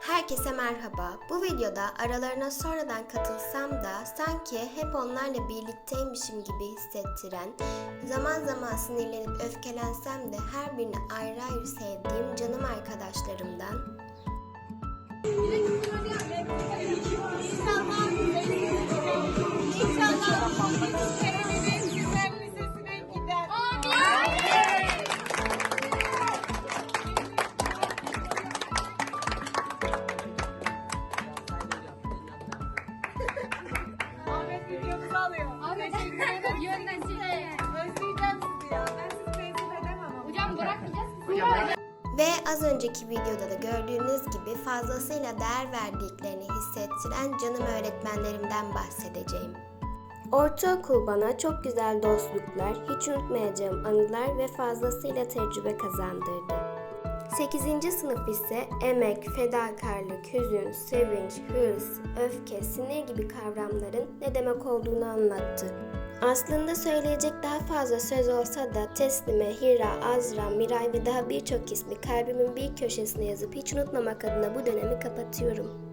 Herkese merhaba. Bu videoda aralarına sonradan katılsam da sanki hep onlarla birlikteymişim gibi hissettiren, zaman zaman sinirlenip öfkelensem de her birini ayrı ayrı sevdiğim canım arkadaşlarımdan alıyor. Ahmet Teşekkür ederim. yönden size. Özleyeceğim sizi ya. Ben sizi teslim edemem ama. Hocam bırakmayacağız. Ve az önceki videoda da gördüğünüz gibi fazlasıyla değer verdiklerini hissettiren canım öğretmenlerimden bahsedeceğim. Ortaokul bana çok güzel dostluklar, hiç unutmayacağım anılar ve fazlasıyla tecrübe kazandırdı. 8. sınıf ise emek, fedakarlık, hüzün, sevinç, hırs, öfke, sinir gibi kavramların ne demek olduğunu anlattı. Aslında söyleyecek daha fazla söz olsa da Teslime, Hira, Azra, Miray ve daha birçok ismi kalbimin bir köşesine yazıp hiç unutmamak adına bu dönemi kapatıyorum.